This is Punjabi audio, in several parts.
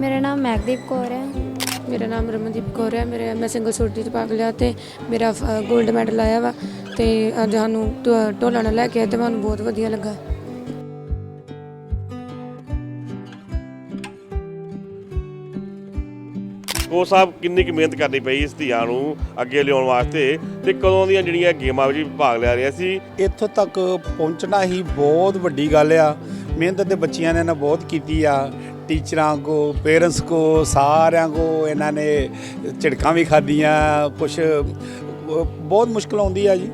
ਮੇਰਾ ਨਾਮ ਮੈਗਦੀਪ ਕੌਰ ਹੈ। ਮੇਰਾ ਨਾਮ ਰਮਨਦੀਪ ਕੌਰ ਹੈ। ਮੇਰੇ ਮੈਂ ਸਿੰਗਲ ਸੂਟ ਚ ਭਾਗ ਲਿਆ ਤੇ ਮੇਰਾ 골ਡ ਮੈਡਲ ਆਇਆ ਵਾ ਤੇ ਅੱਜ ਸਾਨੂੰ ਢੋਲਾਂ ਨਾਲ ਲੈ ਕੇ ਆਏ ਤੇ ਮੈਨੂੰ ਬਹੁਤ ਵਧੀਆ ਲੱਗਾ। ਕੋਚ ਸਾਹਿਬ ਕਿੰਨੀ ਕੁ ਮਿਹਨਤ ਕਰਨੀ ਪਈ ਇਸ ਧੀਆਂ ਨੂੰ ਅੱਗੇ ਲਿਆਉਣ ਵਾਸਤੇ ਤੇ ਕਦੋਂ ਦੀਆਂ ਜਿਹੜੀਆਂ ਗੇਮਾਂ ਵਿੱਚ ਭਾਗ ਲੈ ਰਹੀਆਂ ਸੀ? ਇੱਥੋਂ ਤੱਕ ਪਹੁੰਚਣਾ ਹੀ ਬਹੁਤ ਵੱਡੀ ਗੱਲ ਆ। ਮਿਹਨਤ ਤੇ ਬੱਚਿਆਂ ਨੇ ਨਾ ਬਹੁਤ ਕੀਤੀ ਆ। ਟੀਚਰਾਂ ਕੋ, ਪੇਰੈਂਟਸ ਕੋ, ਸਾਰਿਆਂ ਕੋ ਇਹਨਾਂ ਨੇ ਝਿੜਕਾਂ ਵੀ ਖਾਧੀਆਂ ਕੁਝ ਬਹੁਤ ਮੁਸ਼ਕਲ ਆਉਂਦੀ ਆ ਜੀ।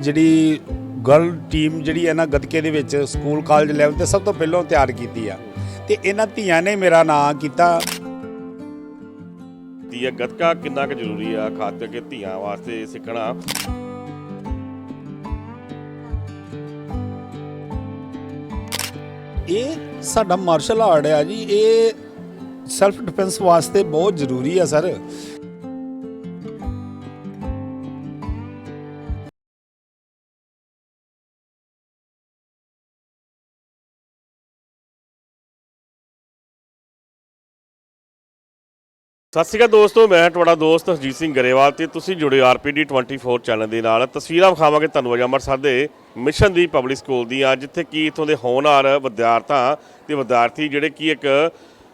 ਜਿਹੜੀ ਗਰਲ ਟੀਮ ਜਿਹੜੀ ਹੈ ਨਾ ਗੱਤਕੇ ਦੇ ਵਿੱਚ ਸਕੂਲ ਕਾਲਜ ਲੈਵਲ ਤੇ ਸਭ ਤੋਂ ਪਹਿਲਾਂ ਤਿਆਰ ਕੀਤੀ ਆ। ਤੇ ਇਹਨਾਂ ਧੀਆਂ ਨੇ ਮੇਰਾ ਨਾਂ ਕੀਤਾ। ਧੀਆ ਗੱਤਕਾ ਕਿੰਨਾ ਕੁ ਜ਼ਰੂਰੀ ਆ? ਖਾਸ ਕਰਕੇ ਧੀਆਂ ਵਾਸਤੇ ਸਿੱਖਣਾ। ਇਹ ਸਾਡਾ ਮਾਰਸ਼ਲ ਆਰਟ ਆ ਜੀ ਇਹ ਸੈਲਫ ਡਿਫੈਂਸ ਵਾਸਤੇ ਬਹੁਤ ਜ਼ਰੂਰੀ ਆ ਸਰ ਸਤਿ ਸ਼੍ਰੀ ਅਕਾਲ ਦੋਸਤੋ, ਮੈਂ ਤੁਹਾਡਾ ਦੋਸਤ ਹਰਜੀਤ ਸਿੰਘ ਗਰੇਵਾਲ ਤੇ ਤੁਸੀਂ ਜੁੜੇ ਆਰਪੀਡੀ 24 ਚੈਨਲ ਦੇ ਨਾਲ। ਤਸਵੀਰਾਂ ਵਿਖਾਵਾਂਗੇ ਤੁਹਾਨੂੰ ਅੱਜ ਅੰਮ੍ਰਿਤਸਰ ਦੇ ਮਿਸ਼ਨ ਦੀ ਪਬਲਿਕ ਸਕੂਲ ਦੀਆਂ, ਜਿੱਥੇ ਕੀ ਇਥੋਂ ਦੇ ਹੋਣਹਾਰ ਵਿਦਿਆਰਥਾਂ ਤੇ ਵਿਦਿਆਰਥੀ ਜਿਹੜੇ ਕੀ ਇੱਕ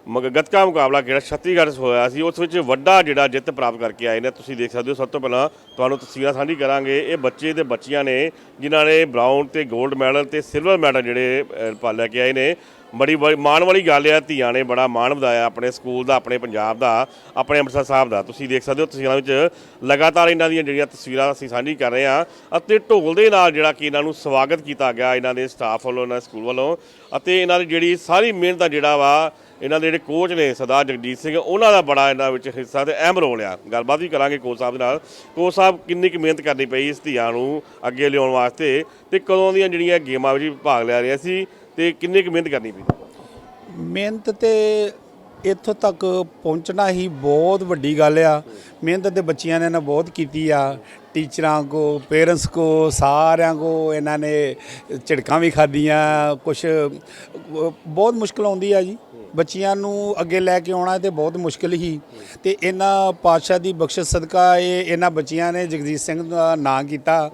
ਮਗ- ਗੱਤਕਾ ਮੁਕਾਬਲਾ ਜਿਹੜਾ ਛੱਤੀਗੜ੍ਹ 'ਚ ਹੋਇਆ ਸੀ, ਉਸ ਵਿੱਚ ਵੱਡਾ ਜਿਹੜਾ ਜਿੱਤ ਪ੍ਰਾਪਤ ਕਰਕੇ ਆਏ ਨੇ। ਤੁਸੀਂ ਦੇਖ ਸਕਦੇ ਹੋ, ਸਭ ਤੋਂ ਪਹਿਲਾਂ ਤੁਹਾਨੂੰ ਤਸਵੀਰਾਂ ਸਾਂਝੀ ਕਰਾਂਗੇ। ਇਹ ਬੱਚੇ ਤੇ ਬੱਚੀਆਂ ਨੇ, ਜਿਨ੍ਹਾਂ ਨੇ ਬ੍ਰਾਊਨ ਤੇ 골ਡ ਮੈਡਲ ਤੇ ਸਿਲਵਰ ਮੈਡਲ ਜਿਹੜੇ ਪਾ ਲੈ ਕੇ ਆਏ ਨੇ। ਬੜੀ ਬੜੀ ਮਾਣ ਵਾਲੀ ਗੱਲ ਆ, ਧੀਆਂ ਨੇ ਬੜਾ ਮਾਣ ਵਧਾਇਆ ਆਪਣੇ ਸਕੂਲ ਦਾ, ਆਪਣੇ ਪੰਜਾਬ ਦਾ, ਆਪਣੇ ਅੰਮ੍ਰਿਤਸਰ ਸਾਹਿਬ ਦਾ। ਤੁਸੀਂ ਦੇਖ ਸਕਦੇ ਹੋ ਤਸਵੀਰਾਂ ਵਿੱਚ ਲਗਾਤਾਰ ਇਹਨਾਂ ਦੀਆਂ ਜਿਹੜੀਆਂ ਤਸਵੀਰਾਂ ਅਸੀਂ ਸਾਂਝੀ ਕਰ ਰਹੇ ਹਾਂ ਅਤੇ ਢੋਲ ਦੇ ਨਾਲ ਜਿਹੜਾ ਕਿ ਇਹਨਾਂ ਨੂੰ ਸਵਾਗਤ ਕੀਤਾ ਗਿਆ ਇਹਨਾਂ ਦੇ ਸਟਾਫ ਵੱਲੋਂ, ਇਹਨਾਂ ਦੇ ਸਕੂਲ ਵੱਲੋਂ ਅਤੇ ਇਹਨਾਂ ਦੀ ਜਿਹੜੀ ਸਾਰੀ ਮਿਹਨਤ ਦਾ ਜਿਹੜਾ ਵਾ ਇਹਨਾਂ ਦੇ ਜਿਹੜੇ ਕੋਚ ਨੇ ਸਰਦਾਰ ਜਗਜੀਤ ਸਿੰਘ, ਉਹਨਾਂ ਦਾ ਬੜਾ ਇਹਨਾਂ ਵਿੱਚ ਹਿੱਸਾ ਤੇ ਅਹਿਮ ਰੋਲ ਆ। ਗੱਲਬਾਤ ਵੀ ਕਰਾਂਗੇ ਕੋਚ ਸਾਹਿਬ ਦੇ ਨਾਲ। ਕੋਚ ਸਾਹਿਬ, ਕਿੰਨੀ ਕੁ ਮਿਹਨਤ ਕਰਨੀ ਪਈ ਇਸ ਧੀਆਂ ਨੂੰ ਅੱਗੇ ਲਿਆਉਣ ਵਾਸਤੇ ਤੇ ਕਦੋਂ ਦੀਆਂ ਜਿਹੜੀਆਂ ਗੇਮਾਂ ਵਿੱਚ ਭਾਗ ਲੈ ਰਿਹਾ ਸੀ ਤੇ ਕਿੰਨੀ ਕੁ ਮਿਹਨਤ ਕਰਨੀ ਪਈ? ਮਿਹਨਤ ਤੇ ਇੱਥੋਂ ਤੱਕ ਪਹੁੰਚਣਾ ਹੀ ਬਹੁਤ ਵੱਡੀ ਗੱਲ ਆ। ਮਿਹਨਤ ਤੇ ਬੱਚਿਆਂ ਨੇ ਨਾ ਬਹੁਤ ਕੀਤੀ ਆ। ਟੀਚਰਾਂ ਕੋ, ਪੇਰੈਂਟਸ ਕੋ, ਸਾਰਿਆਂ ਕੋ ਇਹਨਾਂ ਨੇ ਝਿੜਕਾਂ ਵੀ ਖਾਧੀਆਂ ਕੁਝ ਬਹੁਤ ਮੁਸ਼ਕਲ ਆਉਂਦੀ ਆ ਜੀ। ਬੱਚਿਆਂ ਨੂੰ ਅੱਗੇ ਲੈ ਕੇ ਆਉਣਾ ਤੇ ਬਹੁਤ ਮੁਸ਼ਕਲ ਹੀ। ਤੇ ਇਹਨਾਂ ਪਾਤਸ਼ਾਹ ਦੀ ਬਖਸ਼ਿਸ਼ ਸਦਕਾ ਇਹ ਇਹਨਾਂ ਬੱਚਿਆਂ ਨੇ ਜਗਜੀਤ ਸਿੰਘ ਦਾ ਨਾਂ ਕੀਤਾ।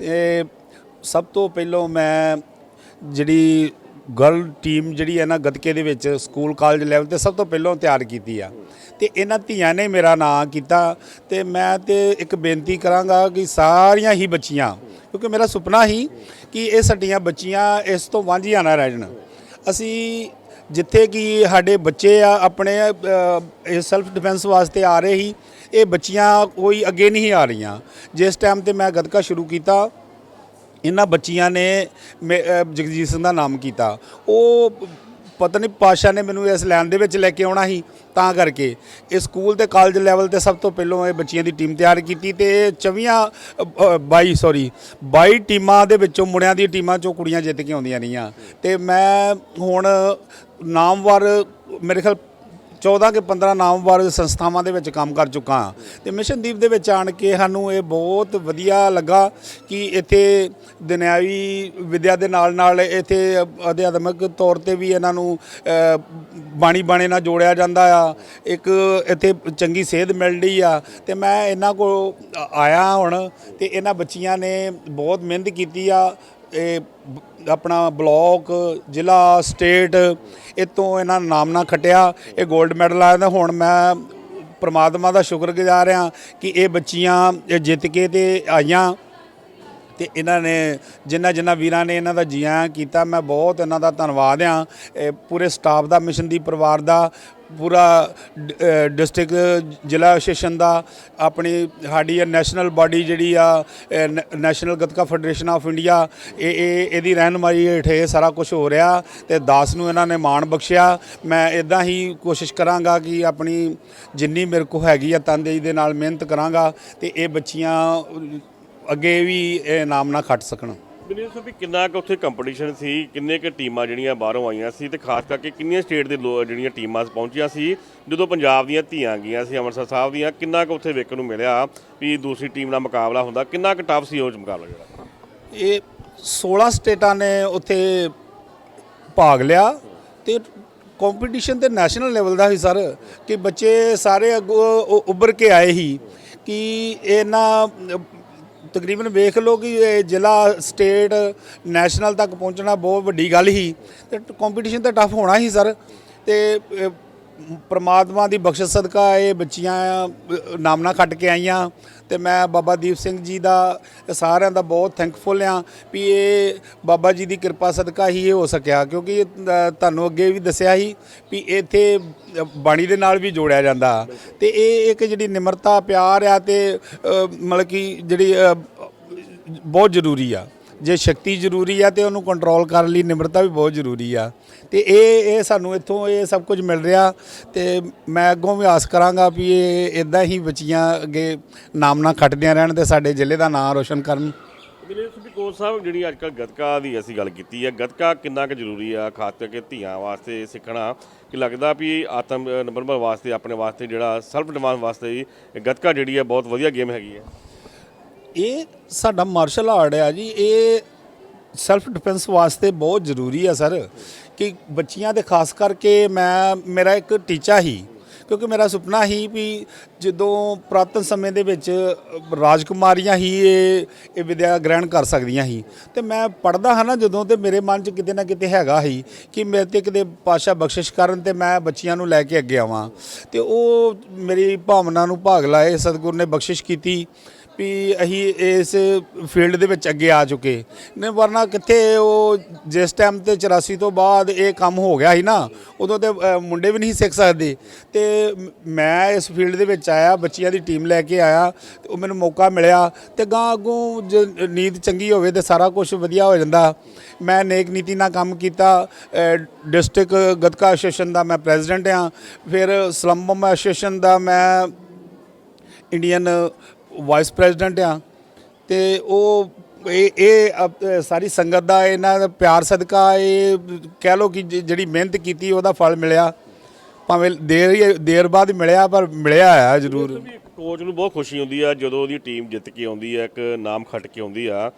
ਇਹ ਸਭ ਤੋਂ ਪਹਿਲਾਂ ਮੈਂ ਜਿਹੜੀ ਗਰਲ ਟੀਮ ਜਿਹੜੀ ਹੈ ਨਾ ਗੱਤਕੇ ਦੇ ਵਿੱਚ ਸਕੂਲ ਕਾਲਜ ਲੈਵਲ ਤੇ ਸਭ ਤੋਂ ਪਹਿਲਾਂ ਤਿਆਰ ਕੀਤੀ ਆ। ਤੇ ਇਹਨਾਂ ਧੀਆਂ ਨੇ ਮੇਰਾ ਨਾਂ ਕੀਤਾ ਤੇ ਮੈਂ ਤੇ ਇੱਕ ਬੇਨਤੀ ਕਰਾਂਗਾ ਕਿ ਸਾਰੀਆਂ ਹੀ ਬੱਚੀਆਂ, ਕਿਉਂਕਿ ਮੇਰਾ ਸੁਪਨਾ ਹੀ ਕਿ ਇਹ ਸਾਡੀਆਂ ਬੱਚੀਆਂ ਇਸ ਤੋਂ ਵਾਂਝੀਆਂ ਨਾ ਰਹਿ ਜਾਣ। ਅਸੀਂ ਜਿੱਥੇ ਕਿ ਸਾਡੇ ਬੱਚੇ ਆ, ਆਪਣੇ ਸੈਲਫ ਡਿਫੈਂਸ ਵਾਸਤੇ ਆ ਰਹੇ ਹੀ ਇਹ ਬੱਚੀਆਂ ਕੋਈ ਅੱਗੇ ਨਹੀਂ ਆ ਰਹੀਆਂ। ਜਿਸ ਟਾਈਮ ਤੇ ਮੈਂ ਗੱਤਕਾ ਸ਼ੁਰੂ ਕੀਤਾ, ਇਹਨਾਂ ਬੱਚੀਆਂ ਨੇ ਮੇ- ਜਗਜੀਤ ਸਿੰਘ ਦਾ ਨਾਮ ਕੀਤਾ। ਉਹ ਪਤਾ ਨਹੀਂ ਪਾਸ਼ਾ ਨੇ ਮੈਨੂੰ ਇਸ ਲਾਈਨ ਦੇ ਵਿੱਚ ਲੈ ਕੇ ਆਉਣਾ ਸੀ ਤਾਂ ਕਰਕੇ। ਇਹ ਸਕੂਲ ਤੇ ਕਾਲਜ ਲੈਵਲ ਤੇ ਸਭ ਤੋਂ ਪਹਿਲਾਂ ਇਹ ਬੱਚੀਆਂ ਦੀ ਟੀਮ ਤਿਆਰ ਕੀਤੀ ਤੇ 24 22 ਸੌਰੀ 22 ਟੀਮਾਂ ਦੇ ਵਿੱਚੋਂ ਮੁੰਡਿਆਂ ਦੀ ਟੀਮਾਂ ਚੋਂ ਕੁੜੀਆਂ ਜਿੱਤ ਕੇ ਆਉਂਦੀਆਂ ਰਹੀਆਂ। ਤੇ ਮੈਂ ਹੁਣ ਨਾਮਵਰ ਮੇਰੇ ਖਿਆਲ 14 ਕੇ 15 ਨਾਮਵਾਰ ਸੰਸਥਾਵਾਂ ਦੇ ਵਿੱਚ ਕੰਮ ਕਰ ਚੁੱਕਾ ਹਾਂ। ਤੇ ਮਿਸ਼ਨਦੀਪ ਦੇ ਵਿੱਚ ਆਣ ਕੇ ਸਾਨੂੰ ਇਹ ਬਹੁਤ ਵਧੀਆ ਲੱਗਾ ਕਿ ਇੱਥੇ ਦੁਨਿਆਵੀ ਵਿਦਿਆ ਦੇ ਨਾਲ ਨਾਲ ਇੱਥੇ ਅਧਿਆਤਮਿਕ ਤੌਰ ਤੇ ਵੀ ਇਹਨਾਂ ਨੂੰ ਅ, ਬਾਣੀ ਬਾਣੇ ਨਾਲ ਜੋੜਿਆ ਜਾਂਦਾ ਆ। ਇੱਕ ਇੱਥੇ ਚੰਗੀ ਸੇਧ ਮਿਲ ਰਹੀ ਆ। ਤੇ ਮੈਂ ਇਹਨਾਂ ਕੋਲ ਆਇਆ ਹੁਣ ਤੇ ਇਹਨਾਂ ਬੱਚੀਆਂ ਨੇ ਬਹੁਤ ਮਿਹਨਤ ਕੀਤੀ ਆ। ਇਹ ਬ- ਆਪਣਾ ਬਲਾਕ, ਜ਼ਿਲ੍ਹਾ, ਸਟੇਟ ਇਤੋਂ ਇਹਨਾਂ ਨਾਮ ਨਾ ਖਟਿਆ। ਇਹ 골ਡ ਮੈਡਲ ਆਇਆ ਤੇ ਹੁਣ ਮੈਂ ਪ੍ਰਮਾਤਮਾ ਦਾ ਸ਼ੁਕਰਗੁਜ਼ਾਰ ਹਾਂ ਕਿ ਇਹ ਬੱਚੀਆਂ ਜਿੱਤ ਕੇ ਤੇ ਆਈਆਂ। ਤੇ ਇਹਨਾਂ ਨੇ ਜਿਨ੍ਹਾਂ ਜਿਨ੍ਹਾਂ ਵੀਰਾਂ ਨੇ ਇਹਨਾਂ ਦਾ ਜੀਆਂ ਕੀਤਾ, ਮੈਂ ਬਹੁਤ ਇਹਨਾਂ ਦਾ ਧੰਨਵਾਦ ਆ ਪੂਰੇ ਸਟਾਫ ਦਾ ਮਿਸ਼ਨ ਦੀ ਪਰਿਵਾਰ ਦਾ ਪੂਰਾ ਡਿਸਟ੍ਰਿਕਟ, ਜ਼ਿਲ੍ਹਾ ਐਸੋਸੀਏਸ਼ਨ ਦਾ ਆਪਣੀ ਸਾਡੀ ਇਹ ਨੈਸ਼ਨਲ ਬਾਡੀ ਜਿਹੜੀ ਆ national gatka federation of India, ਇਹ ਇਹ, ਇਹਦੀ ਰਹਿਨਮਾਈ ਹੇਠ ਇਹ ਸਾਰਾ ਕੁਝ ਹੋ ਰਿਹਾ ਤੇ ਦਾਸ ਨੂੰ ਇਹਨਾਂ ਨੇ ਮਾਣ ਬਖਸ਼ਿਆ। ਮੈਂ ਇਦਾਂ ਹੀ ਕੋਸ਼ਿਸ਼ ਕਰਾਂਗਾ ਕਿ ਆਪਣੀ ਜਿੰਨੀ ਮੇਰੇ ਕੋ ਹੈਗੀ ਆ, ਤਨਦੇਹੀ ਦੇ ਨਾਲ ਮਿਹਨਤ ਕਰਾਂਗਾ ਤੇ ਇਹ ਬੱਚੀਆਂ ਅੱਗੇ ਵੀ ਇਹ ਨਾਮ ਨਾ ਖੱਟ ਸਕਣ। ਮੈਨੂੰ ਦੱਸੋ ਵੀ ਕਿੰਨਾ ਕੁ ਉੱਥੇ ਕੰਪੀਟੀਸ਼ਨ ਸੀ? ਕਿੰਨੇ ਕੁ ਟੀਮਾਂ ਜਿਹੜੀਆਂ ਬਾਹਰੋਂ ਆਈਆਂ ਸੀ ਤੇ ਖਾਸ ਕਰਕੇ ਕਿੰਨੀਆਂ ਸਟੇਟ ਦੇ ਲੋ- ਜਿਹੜੀਆਂ ਟੀਮਾਂ ਪਹੁੰਚੀਆਂ ਸੀ? ਜਦੋਂ ਪੰਜਾਬ ਦੀਆਂ ਧੀਆਂ ਗਈਆਂ ਸੀ, ਅੰਮ੍ਰਿਤਸਰ ਸਾਹਿਬ ਦੀਆਂ, ਕਿੰਨਾ ਕੁ ਉੱਥੇ ਵੇਖਣ ਨੂੰ ਮਿਲਿਆ ਵੀ ਦੂਸਰੀ ਟੀਮ ਨਾਲ ਮੁਕਾਬਲਾ ਹੁੰਦਾ? ਕਿੰਨਾ ਕੁ ਟਫ ਸੀ ਉਹ ਮੁਕਾਬਲਾ ਜਿਹੜਾ? ਇਹ 16 ਸਟੇਟਾਂ ਨੇ ਉੱਥੇ ਭਾਗ ਲਿਆ ਤੇ ਕੰਪੀਟੀਸ਼ਨ ਤੇ ਨੈਸ਼ਨਲ ਲੈਵਲ ਦਾ ਸੀ, ਸਰ, ਕਿ ਬੱਚੇ ਸਾਰੇ ਅੱਗੋਂ ਉ- ਉੱਭਰ ਕੇ ਆਏ ਸੀ ਕਿ ਇਹਨਾਂ ਤਕਰੀਬਨ ਵੇਖ ਲਓ ਕਿ ਇਹ ਜ਼ਿਲ੍ਹਾ, ਸਟੇਟ, ਨੈਸ਼ਨਲ ਤੱਕ ਪਹੁੰਚਣਾ ਬਹੁਤ ਵੱਡੀ ਗੱਲ ਸੀ ਤੇ ਕੰਪੀਟੀਸ਼ਨ ਤਾਂ ਟਫ ਹੋਣਾ ਹੀ ਸਰ ਤੇ ਪ੍ਰਮਾਤਮਾ ਦੀ ਬਖਸ਼ਿਸ਼ ਸਦਕਾ ਇਹ ਬੱਚੀਆਂ ਨਾਮਨਾ ਖੱਟ ਕੇ ਆਈਆਂ ਤੇ ਮੈਂ ਬਾਬਾ ਦੀਪ ਸਿੰਘ ਜੀ ਦਾ ਸਾਰਿਆਂ ਦਾ ਬਹੁਤ ਥੈਂਕਫੁਲ ਆ ਵੀ ਇਹ ਬਾਬਾ ਜੀ ਦੀ ਕਿਰਪਾ ਸਦਕਾ ਹੀ ਇਹ ਹੋ ਸਕਿਆ ਕਿਉਂਕਿ ਤੁਹਾਨੂੰ ਅੱਗੇ ਵੀ ਦੱਸਿਆ ਸੀ ਵੀ ਇੱਥੇ ਬਾਣੀ ਦੇ ਨਾਲ ਵੀ ਜੋੜਿਆ ਜਾਂਦਾ ਤੇ ਇਹ ਇੱਕ ਜਿਹੜੀ ਨਿਮਰਤਾ, ਪਿਆਰ ਆ ਤੇ ਮਤਲਬ ਕਿ ਜਿਹੜੀ ਬਹੁਤ ਜ਼ਰੂਰੀ ਆ। ਜੇ ਸ਼ਕਤੀ ਜ਼ਰੂਰੀ ਆ ਤੇ ਉਹਨੂੰ ਕੰਟਰੋਲ ਕਰਨ ਲਈ ਨਿਮਰਤਾ ਵੀ ਬਹੁਤ ਜ਼ਰੂਰੀ ਆ। ਤੇ ਇਹ ਇਹ ਸਾਨੂੰ ਇੱਥੋਂ ਇਹ ਸਭ ਕੁਝ ਮਿਲ ਰਿਹਾ ਤੇ ਮੈਂ ਅੱਗੋਂ ਵੀ ਆਸ ਕਰਾਂਗਾ ਵੀ ਇਹ ਇਦਾਂ ਹੀ ਬੱਚੀਆਂ ਅੱਗੇ ਨਾਮਨਾ ਖੱਟਦੀਆਂ ਰਹਿਣ ਤੇ ਸਾਡੇ ਜ਼ਿਲ੍ਹੇ ਦਾ ਨਾਮ ਰੋਸ਼ਨ ਕਰਨ। ਮੇਰੇ ਸੁਭੀ ਸਾਹਿਬ, ਜਿਹੜੀ ਅੱਜ ਕੱਲ੍ਹ ਗਤਕਾ ਦੀ ਅਸੀਂ ਗੱਲ ਕੀਤੀ ਹੈ ਗੱਤਕਾ ਕਿੰਨਾ ਕੁ ਜ਼ਰੂਰੀ ਆ, ਖਾਸ ਕਰਕੇ ਧੀਆਂ ਵਾਸਤੇ ਸਿੱਖਣਾ ਕਿ ਲੱਗਦਾ ਵੀ ਆਤਮ ਨਿਰਭਰ ਵਾਸਤੇ, ਆਪਣੇ ਵਾਸਤੇ ਜਿਹੜਾ ਸੈਲਫ ਡਿਮਾਂਡ ਵਾਸਤੇ ਵੀ ਗੱਤਕਾ ਜਿਹੜੀ ਹੈ ਬਹੁਤ ਵਧੀਆ ਗੇਮ ਹੈਗੀ ਹੈ ਇਹ ਸਾਡਾ ਮਾਰਸ਼ਲ ਆਰਟ ਆ ਜੀ, ਇਹ ਸੈਲਫ ਡਿਫੈਂਸ ਵਾਸਤੇ ਬਹੁਤ ਜ਼ਰੂਰੀ ਆ ਸਰ। ਕਿ ਬੱਚੀਆਂ ਦੇ ਖਾਸ ਕਰਕੇ ਮੈਂ, ਮੇਰਾ ਇੱਕ ਟੀਚਾ ਹੀ, ਕਿਉਂਕਿ ਮੇਰਾ ਸੁਪਨਾ ਹੀ ਵੀ ਜਦੋਂ ਪੁਰਾਤਨ ਸਮੇਂ ਦੇ ਵਿੱਚ ਰਾਜਕੁਮਾਰੀਆਂ ਹੀ ਇਹ ਇਹ ਵਿਦਿਆ ਗ੍ਰਹਿਣ ਕਰ ਸਕਦੀਆਂ ਸੀ। ਤੇ ਮੈਂ ਪੜਦਾ ਹਾਂ ਨਾ ਜਦੋਂ ਤੇ ਮੇਰੇ ਮਨ 'ਚ ਕਿਤੇ ਨਾ ਕਿਤੇ ਹੈਗਾ ਹੀ ਕਿ ਮੇਰੇ ਤੇ ਕਿਤੇ ਪਾਸ਼ਾ ਬਖਸ਼ਿਸ਼ ਕਰਨ ਤੇ ਮੈਂ ਬੱਚਿਆਂ ਨੂੰ ਲੈ ਕੇ ਅੱਗੇ ਆਵਾਂ। ਤੇ ਉਹ ਮੇਰੀ ਭਾਵਨਾ ਨੂੰ ਭਾਗ ਲਾਏ, ਸਤਿਗੁਰ ਨੇ ਬਖਸ਼ਿਸ਼ ਕੀਤੀ। ਵੀ ਅਸੀਂ ਇਸ ਫੀਲਡ ਦੇ ਵਿੱਚ ਅੱਗੇ ਆ ਚੁੱਕੇ। ਨੇ ਵਰਨਾ ਕਿੱਥੇ ਉਹ ਜਿਸ ਟਾਈਮ ਤੇ 84 ਤੋਂ ਬਾਅਦ ਇਹ ਕੰਮ ਹੋ ਗਿਆ ਸੀ ਨਾ, ਉਦੋਂ ਤੇ ਮੁੰਡੇ ਵੀ ਨਹੀਂ ਸਿੱਖ ਸਕਦੇ। ਤੇ ਮੈਂ ਇਸ ਫੀਲਡ ਦੇ ਵਿੱਚ ਆਇਆ, ਬੱਚਿਆਂ ਦੀ ਟੀਮ ਲੈ ਕੇ ਆਇਆ, ਤੇ ਉਹ ਮੈਨੂੰ ਮੌਕਾ ਮਿਲਿਆ, ਤੇ ਗਾਂ ਅੱਗੋਂ ਜੇ, ਨੀਂਦ ਚੰਗੀ ਹੋਵੇ ਤੇ ਸਾਰਾ ਕੁਝ ਵਧੀਆ ਹੋ ਜਾਂਦਾ। ਮੈਂ ਨੇਕ ਨੀਤੀ ਨਾਲ ਕੰਮ ਕੀਤਾ ਡਿਸਟ੍ਰਿਕਟ ਗਤਕਾ ਐਸੋਸੀਏਸ਼ਨ ਦਾ ਮੈਂ ਪ੍ਰੈਜ਼ੀਡੈਂਟ ਹਾਂ, ਫਿਰ ਸਲੰਬਮ ਐਸੋਸੀਏਸ਼ਨ ਦਾ ਮੈਂ ਇੰਡੀਅਨ ਵਾਈਸ ਪ੍ਰੈਜ਼ੀਡੈਂਟ ਆ। ਤੇ ਉਹ ਇਹ ਇਹ, ਅਪ- ਸਾਰੀ ਸੰਗਤ ਦਾ ਇਹਨਾਂ ਦਾ ਪਿਆਰ ਸਦਕਾ ਇਹ ਕਹਿ ਲਓ ਕਿ ਜ- ਜਿਹੜੀ ਮਿਹਨਤ ਕੀਤੀ ਉਹਦਾ ਫਲ ਮਿਲਿਆ। ਭਾਵੇਂ ਦੇਰ ਹੀ- ਦੇਰ ਬਾਅਦ ਮਿਲਿਆ, ਪਰ ਮਿਲਿਆ ਆ ਜ਼ਰੂਰ। ਵੀ ਇੱਕ ਕੋਚ ਨੂੰ ਬਹੁਤ ਖੁਸ਼ੀ ਹੁੰਦੀ ਆ, ਜਦੋਂ ਉਹਦੀ ਟੀਮ ਜਿੱਤ ਕੇ ਆਉਂਦੀ ਹੈ ਇੱਕ ਨਾਮ ਖੱਟ ਕੇ ਆਉਂਦੀ ਆ।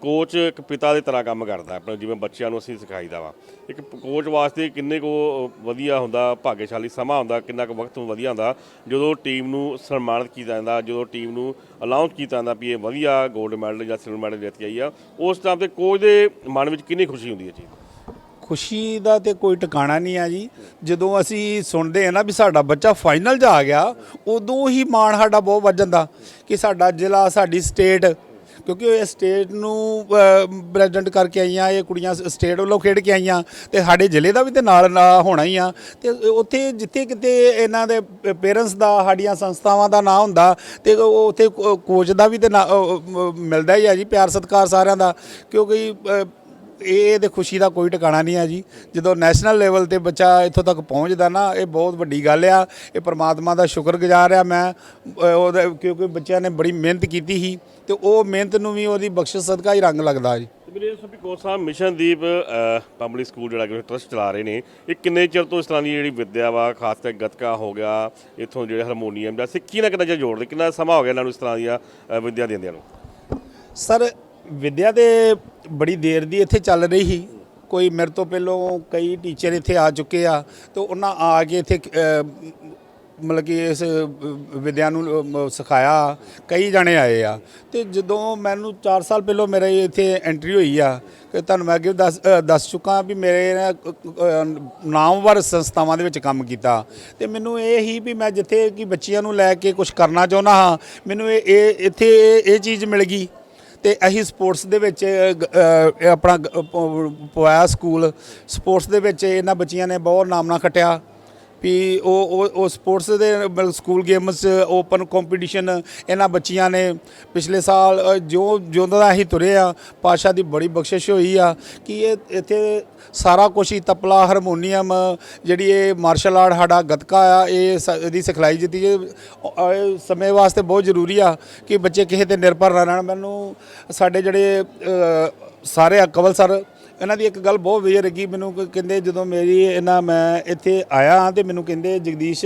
ਕੋਚ ਇੱਕ ਪਿਤਾ ਦੇ ਤਰ੍ਹਾਂ ਕੰਮ ਕਰਦਾ ਆਪਣਾ ਜਿਵੇਂ ਬੱਚਿਆਂ ਨੂੰ ਅਸੀਂ ਸਿਖਾਈਦਾ ਵਾ। ਇੱਕ ਕੋਚ ਵਾਸਤੇ ਕਿੰਨੇ ਕੋ ਵਧੀਆ ਹੁੰਦਾ ਭਾਗਿਆਸ਼ਾਲੀ ਸਮਾਂ ਹੁੰਦਾ, ਕਿੰਨਾ ਕੁ ਵਕਤ ਵਧੀਆ ਹੁੰਦਾ, ਜਦੋਂ ਟੀਮ ਨੂੰ ਸਨਮਾਨਿਤ ਕੀਤਾ ਜਾਂਦਾ, ਜਦੋਂ ਟੀਮ ਨੂੰ ਅਲਾਉਂਸ ਕੀਤਾ ਜਾਂਦਾ ਵੀ ਇਹ ਵਧੀਆ 골ਡ ਮੈਡਲ ਜਾਂ ਸਿਲਵਰ ਮੈਡਲ ਜਿੱਤ ਕੇ ਆਈ ਆ, ਉਸ ਟਾਈਮ ਤੇ ਕੋਚ ਦੇ ਮਨ ਵਿੱਚ ਕਿੰਨੀ ਖੁਸ਼ੀ ਹੁੰਦੀ ਹੈ ਜੀ? ਖੁਸ਼ੀ ਦਾ ਤੇ ਕੋਈ ਟਿਕਾਣਾ ਨਹੀਂ ਆ ਜੀ। ਜਦੋਂ ਅਸੀਂ ਸੁਣਦੇ ਆ ਨਾ ਵੀ ਸਾਡਾ ਬੱਚਾ ਫਾਈਨਲ 'ਚ ਆ ਗਿਆ, ਉਦੋਂ ਹੀ ਮਾਣ ਸਾਡਾ ਬਹੁਤ ਵੱਜ ਜਾਂਦਾ ਕਿ ਸਾਡਾ ਜ਼ਿਲ੍ਹਾ, ਸਾਡੀ ਸਟੇਟ ਕਿਉਂਕਿ ਇਹ ਸਟੇਟ ਨੂੰ ਪ੍ਰੈਜ਼ੀਡੈਂਟ ਕਰਕੇ ਆਈਆਂ, ਇਹ ਕੁੜੀਆਂ ਸਟੇਟ ਵੱਲੋਂ ਖੇਡ ਕੇ ਆਈਆਂ ਤੇ ਸਾਡੇ ਜ਼ਿਲ੍ਹੇ ਦਾ ਵੀ ਤੇ ਨਾਲ ਨਾਲ ਹੋਣਾ ਹੀ ਆ। ਤੇ ਉੱਥੇ ਜਿੱਥੇ ਕਿਤੇ ਇਹਨਾਂ ਦੇ ਪੇਰੈਂਟਸ ਦਾ, ਸਾਡੀਆਂ ਸੰਸਥਾਵਾਂ ਦਾ ਨਾਂ ਹੁੰਦਾ ਤੇ ਉਹ ਉੱਥੇ ਕੋਚ ਦਾ ਵੀ ਤੇ ਨਾਂ- ਮਿਲਦਾ ਹੀ ਆ ਜੀ, ਪਿਆਰ ਸਤਿਕਾਰ ਸਾਰਿਆਂ ਦਾ। ਕਿਉਂਕਿ ਇਹ ਤੇ ਖੁਸ਼ੀ ਦਾ ਕੋਈ ਟਿਕਾਣਾ ਨਹੀਂ ਹੈ ਜੀ। ਜਦੋਂ ਨੈਸ਼ਨਲ ਲੈਵਲ ਤੇ ਬੱਚਾ ਇੱਥੋਂ ਤੱਕ ਪਹੁੰਚਦਾ ਨਾ ਇਹ ਬਹੁਤ ਵੱਡੀ ਗੱਲ ਆ। ਇਹ ਪ੍ਰਮਾਤਮਾ ਦਾ ਸ਼ੁਕਰਗੁਜ਼ਾਰ ਆ। ਮੈਂ ਉਹਦਾ ਕਿਉਂਕਿ ਬੱਚਿਆਂ ਨੇ ਬੜੀ ਮਿਹਨਤ ਕੀਤੀ ਸੀ ਤੇ ਉਹ ਮਿਹਨਤ ਨੂੰ ਵੀ ਉਹਦੀ ਬਖਸ਼ਿਸ਼ ਸਦਕਾ ਹੀ ਰੰਗ ਲੱਗਦਾ ਜੀ। ਸੁਭੀ ਕੋਚ ਸਾਹਿਬ ਮਿਸ਼ਨਦੀਪ ਪਬਲਿਕ ਸਕੂਲ ਜਿਹੜਾ ਕਿ ਟਰਸਟ ਚਲਾ ਰਹੇ ਨੇ ਇਹ ਕਿੰਨੇ ਚਿਰ ਤੋਂ ਇਸ ਤਰ੍ਹਾਂ ਦੀ ਜਿਹੜੀ ਵਿਦਿਆ ਵਾ ਖਾਸ ਕਰਕੇ ਗੱਤਕਾ ਹੋ ਗਿਆ ਇੱਥੋਂ ਜਿਹੜੇ ਹਾਰਮੋਨੀਅਮ ਦਾ ਸਿੱਖੀ ਨਾਲ ਕਿੰਨਾ ਜੋੜਦੇ ਕਿੰਨਾ ਸਮਾਂ ਹੋ ਗਿਆ ਇਹਨਾਂ ਨੂੰ ਇਸ ਤਰ੍ਹਾਂ ਦੀਆਂ ਵਿਦਿਆ ਦਿੰਦਿਆਂ ਨੂੰ? ਸਰ ਵਿੱਦਿਆ ਦੇ ਬੜੀ ਦੇਰ ਦੀ ਇੱਥੇ ਚੱਲ ਰਹੀ ਸੀ। ਕੋਈ ਮੇਰੇ ਤੋਂ ਪਹਿਲਾਂ ਕਈ ਟੀਚਰ ਇੱਥੇ ਆ ਚੁੱਕੇ ਆ ਤੇ ਉਹਨਾਂ ਆ ਕੇ ਇੱਥੇ ਮਤਲਬ ਕਿ ਇਸ ਅਹ, ਵਿਦਿਆ ਨੂੰ ਸਿਖਾਇਆ। ਕਈ ਜਣੇ ਆਏ ਆ। ਤੇ ਜਦੋਂ ਮੈਨੂੰ 4 ਸਾਲ ਪਹਿਲਾਂ ਮੇਰੇ ਇੱਥੇ ਐਂਟਰੀ ਹੋਈ ਆ ਕਿ ਤੁਹਾਨੂੰ ਮੈਂ ਅੱਗੇ ਦੱਸ ਦੱਸ ਚੁੱਕਾ ਵੀ ਮੇਰੇ ਨਾ, ਨਾਮਵਰ ਸੰਸਥਾਵਾਂ ਦੇ ਵਿੱਚ ਕੰਮ ਕੀਤਾ। ਤੇ ਮੈਨੂੰ ਇਹ ਹੀ ਵੀ ਮੈਂ ਜਿੱਥੇ ਕਿ ਬੱਚਿਆਂ ਨੂੰ ਲੈ ਕੇ ਕੁਝ ਕਰਨਾ ਚਾਹੁੰਦਾ ਹਾਂ ਮੈਨੂੰ ਇਹ ਇਹ ਇੱਥੇ ਇਹ- ਇਹ ਚੀਜ਼ ਮਿਲ ਗਈ। ਤੇ ਅਸੀਂ ਸਪੋਰਟਸ ਦੇ ਵਿੱਚ ਆਪਣਾ ਪਵਾਇਆ ਸਕੂਲ। ਸਪੋਰਟਸ ਦੇ ਵਿੱਚ ਇਹਨਾਂ ਬੱਚੀਆਂ ਨੇ ਬਹੁਤ ਨਾਮਣਾ ਖਟਿਆ। ਵੀ ਉਹ ਉਹ ਸਪੋਰਟਸ ਦੇ ਮਤਲਬ ਸਕੂਲ ਗੇਮਸ ਓਪਨ ਕੰਪੀਟੀਸ਼ਨ ਇਹਨਾਂ ਬੱਚੀਆਂ ਨੇ ਪਿਛਲੇ ਸਾਲ ਜੋ ਜਿਉਂ ਦਾ ਅਸੀਂ ਤੁਰੇ ਆ ਪਾਸ਼ਾ ਦੀ ਬੜੀ ਬਖਸ਼ਿਸ਼ ਹੋਈ ਆ ਕਿ ਇਹ ਇੱਥੇ ਸਾਰਾ ਕੁਝ ਹੀ ਤਪਲਾ ਹਾਰਮੋਨੀਅਮ ਜਿਹੜੀ ਇਹ ਮਾਰਸ਼ਲ ਆਰਟ ਸਾਡਾ ਗੱਤਕਾ ਆ, ਇਹ ਸ- ਇਹਦੀ ਸਿਖਲਾਈ ਦਿੱਤੀ ਸਮੇਂ ਵਾਸਤੇ ਬਹੁਤ ਜ਼ਰੂਰੀ ਆ ਕਿ ਬੱਚੇ ਕਿਸੇ ਤੇ ਨਿਰਭਰ ਨਾ ਰਹਿਣ। ਮੈਨੂੰ ਸਾਡੇ ਜਿਹੜੇ ਸਾਰੇ ਆ, ਕਵਲ ਸਰ ਇਹਨਾਂ ਦੀ ਇੱਕ ਗੱਲ ਬਹੁਤ ਵਧੀਆ ਲੱਗੀ। ਮੈਨੂੰ ਕਿ, ਕਹਿੰਦੇ ਜਦੋਂ ਮੇਰੀ ਇਹਨਾਂ ਮੈਂ ਇੱਥੇ ਆਇਆ ਤੇ ਮੈਨੂੰ ਕਹਿੰਦੇ, ਜਗਦੀਸ਼